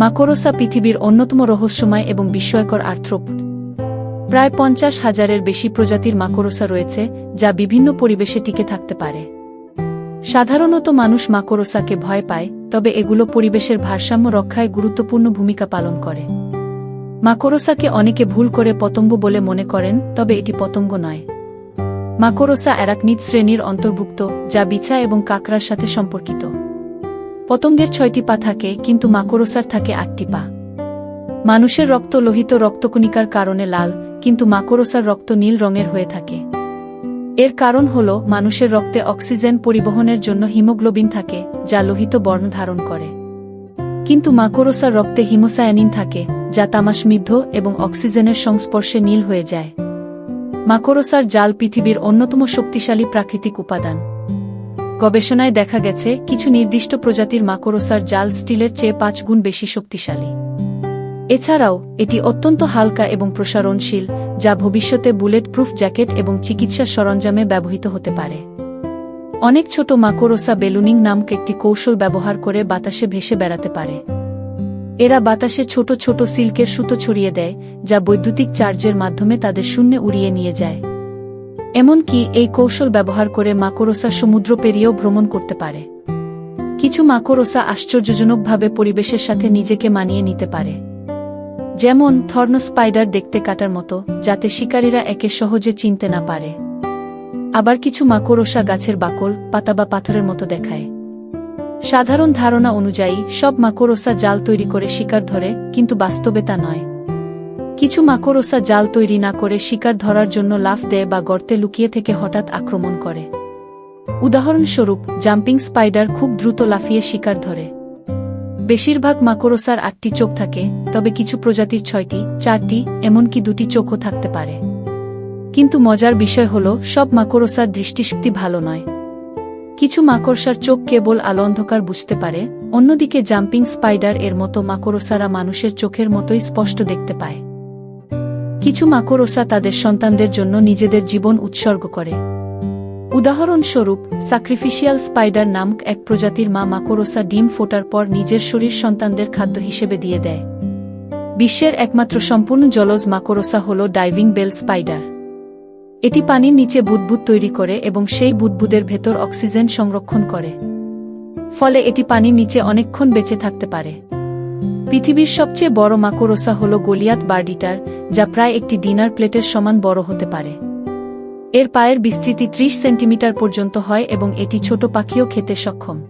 মাকড়সা পৃথিবীর অন্যতম রহস্যময় এবং বিস্ময়কর আর্থ্রোপড প্রায় পঞ্চাশ হাজারের বেশি প্রজাতির মাকড়সা রয়েছে, যা বিভিন্ন পরিবেশে টিকে থাকতে পারে। সাধারণত মানুষ মাকড়সাকে ভয় পায়, তবে এগুলো পরিবেশের ভারসাম্য রক্ষায় গুরুত্বপূর্ণ ভূমিকা পালন করে। মাকড়সাকে অনেকে ভুল করে পতঙ্গ বলে মনে করেন, তবে এটি পতঙ্গ নয়। মাকড়সা অ্যারাকনিড শ্রেণির অন্তর্ভুক্ত, যা বিছা এবং কাকরার সাথে সম্পর্কিত। পতঙ্গের ছয়টি পা থাকে, কিন্তু মাকড়সার থাকে আটটি পা। মানুষের রক্ত লোহিত রক্তকণিকার কারণে লাল, কিন্তু মাকড়সার রক্ত নীল রঙের হয়ে থাকে। এর কারণ হল, মানুষের রক্তে অক্সিজেন পরিবহনের জন্য হিমোগ্লোবিন থাকে, যা লোহিত বর্ণ ধারণ করে। কিন্তু মাকড়সার রক্তে হিমোসায়ানিন থাকে, যা তামাসমৃদ্ধ এবং অক্সিজেনের সংস্পর্শে নীল হয়ে যায়। মাকড়সার জাল পৃথিবীর অন্যতম শক্তিশালী প্রাকৃতিক উপাদান। গবেষণায় দেখা গেছে, কিছু নির্দিষ্ট প্রজাতির মাকড়সার জাল স্টিলের চেয়ে পাঁচ গুণ বেশি শক্তিশালী। এছাড়াও, এটি অত্যন্ত হালকা এবং প্রসারণশীল, যা ভবিষ্যতে বুলেট প্রুফ জ্যাকেট এবং চিকিৎসা সরঞ্জামে ব্যবহৃত হতে পারে। অনেক ছোট মাকড়সা বেলুনিং নামক একটি কৌশল ব্যবহার করে বাতাসে ভেসে বেড়াতে পারে। এরা বাতাসে ছোট ছোট সিল্কের সুতো ছড়িয়ে দেয়, যা বৈদ্যুতিক চার্জের মাধ্যমে তাদের শূন্যে উড়িয়ে নিয়ে যায়। এমনকি এই কৌশল ব্যবহার করে মাকড়সা সমুদ্র পেরিয়েও ভ্রমণ করতে পারে। কিছু মাকড়সা আশ্চর্যজনকভাবে পরিবেশের সাথে নিজেকে মানিয়ে নিতে পারে। যেমন থর্ন স্পাইডার দেখতে কাটার মতো, যাতে শিকারীরা একে সহজে চিনতে না পারে। আবার কিছু মাকড়সা গাছের বাকল, পাতা বা পাথরের মতো দেখায়। সাধারণ ধারণা অনুযায়ী, সব মাকড়সা জাল তৈরি করে শিকার ধরে, কিন্তু বাস্তবে তা নয়। কিছু মাকড়সা জাল তৈরি না করে শিকার ধরার জন্য লাফ দেয় বা গর্তে লুকিয়ে থেকে হঠাৎ আক্রমণ করে। উদাহরণস্বরূপ, জাম্পিং স্পাইডার খুব দ্রুত লাফিয়ে শিকার ধরে। বেশিরভাগ মাকড়সার আটটি চোখ থাকে, তবে কিছু প্রজাতির ছয়টি, চারটি, এমনকি দুটি চোখও থাকতে পারে। কিন্তু মজার বিষয় হল, সব মাকড়সার দৃষ্টিশক্তি ভালো নয়। কিছু মাকড়সার চোখ কেবল আলো অন্ধকার বুঝতে পারে, অন্যদিকে জাম্পিং স্পাইডার এর মতো মাকড়সারা মানুষের চোখের মতোই স্পষ্ট দেখতে পায়। কিছু মাকড়সা তাদের সন্তানদের জন্য নিজেদের জীবন উৎসর্গ করে। উদাহরণস্বরূপ সাক্রিফিশিয়াল স্পাইডার নামক এক প্রজাতির মা মাকড়সা ডিম ফোটার পর নিজের শরীর সন্তানদের খাদ্য হিসেবে দিয়ে দেয়। বিশ্বের একমাত্র সম্পূর্ণ জলজ মাকড়সা হল ডাইভিং বেল স্পাইডার এটি পানির নিচে বুদবুদ তৈরি করে এবং সেই বুদবুদের ভেতর অক্সিজেন সংরক্ষণ করে। ফলে এটি পানির নিচে অনেকক্ষণ বেঁচে থাকতে পারে। পৃথিবীর সবচেয়ে বড় মাকড়সা হল গলিয়াত বার্ডিটার, যা প্রায় একটি ডিনার প্লেটের সমান বড় হতে পারে। এর পায়ের বিস্তৃতি ত্রিশ সেন্টিমিটার পর্যন্ত হয় এবং এটি ছোট পাখিও খেতে সক্ষম।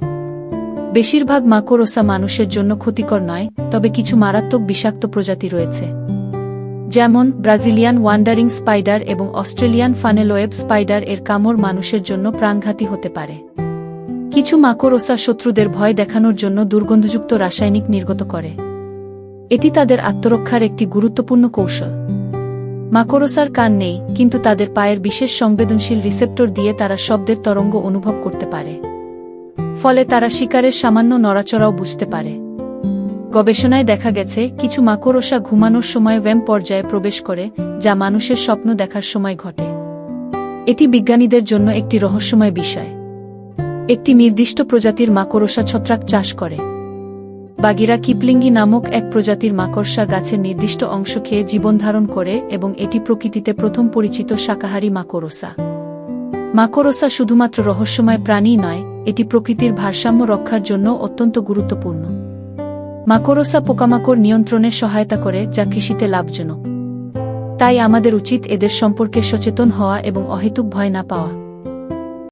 বেশিরভাগ মাকড়সা মানুষের জন্য ক্ষতিকর নয়, তবে কিছু মারাত্মক বিষাক্ত প্রজাতি রয়েছে। যেমন, ব্রাজিলিয়ান ওয়ান্ডারিং স্পাইডার এবং অস্ট্রেলিয়ান ফানেলোয়েব স্পাইডার এর কামড় মানুষের জন্য প্রাণঘাতী হতে পারে। কিছু মাকড়সা শত্রুদের ভয় দেখানোর জন্য দুর্গন্ধযুক্ত রাসায়নিক নির্গত করে। এটি তাদের আত্মরক্ষার একটি গুরুত্বপূর্ণ কৌশল। মাকড়সার কান নেই, কিন্তু তাদের পায়ের বিশেষ সংবেদনশীল রিসেপ্টর দিয়ে তারা শব্দের তরঙ্গ অনুভব করতে পারে। ফলে তারা শিকারের সামান্য নড়াচড়াও বুঝতে পারে। গবেষণায় দেখা গেছে, কিছু মাকড়সা ঘুমানোর সময় ব্যায়াম পর্যায়ে প্রবেশ করে, যা মানুষের স্বপ্ন দেখার সময় ঘটে। এটি বিজ্ঞানীদের জন্য একটি রহস্যময় বিষয়। একটি নির্দিষ্ট প্রজাতির মাকড়সা ছত্রাক চাষ করে। বাগিরা কিপলিঙ্গি নামক এক প্রজাতির মাকড়সা গাছের নির্দিষ্ট অংশ খেয়ে জীবনধারণ করে এবং এটি প্রকৃতিতে প্রথম পরিচিত শাকাহারী মাকড়সা। মাকড়সা শুধুমাত্র রহস্যময় প্রাণী নয়, এটি প্রকৃতির ভারসাম্য রক্ষার জন্য অত্যন্ত গুরুত্বপূর্ণ। মাকড়সা পোকামাকড় নিয়ন্ত্রণে সহায়তা করে, যা কৃষিতে লাভজনক। তাই আমাদের উচিত এদের সম্পর্কে সচেতন হওয়া এবং অহেতুক ভয় না পাওয়া।